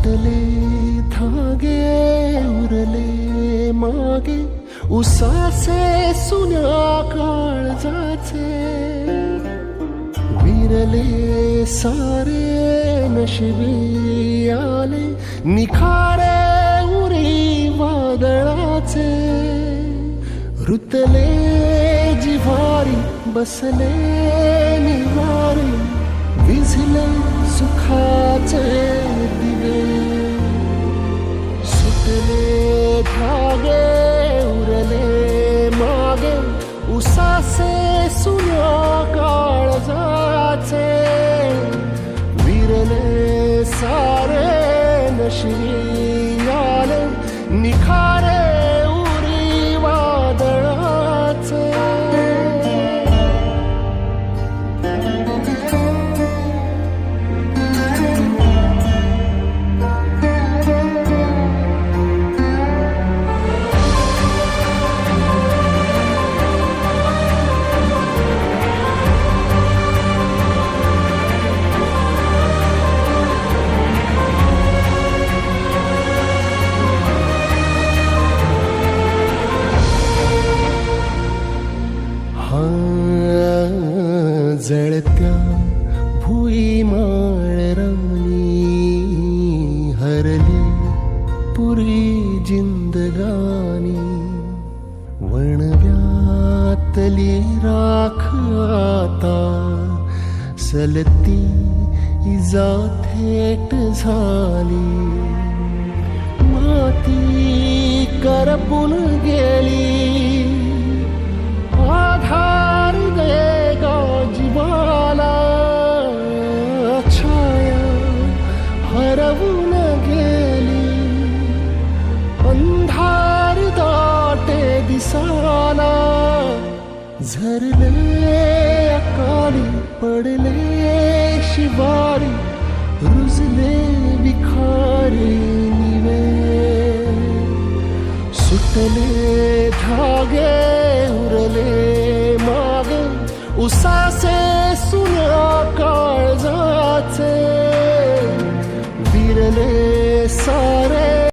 फाटले धागे उरले मागे उसासे सुन्या काळजाचे. विरले सारे नशिबी आले निखारे उरी वादळाचे. रुतले जिवारी बसले निवारी विझले असे सुन्या काळजाचे विरले सारे नशिनी निखा जळत्या भुई माळराणी हरली पुरी जिंदगानी। वणव्यातली राख आता, सलती इजा थेट झाली। माती करपून गेली हरवून गेली. अंधार दाटे दिसाला झरले अकाली पडले शिवारी रुजले विखारे निवे. सुटले धागे उरले मागे उसासे सुना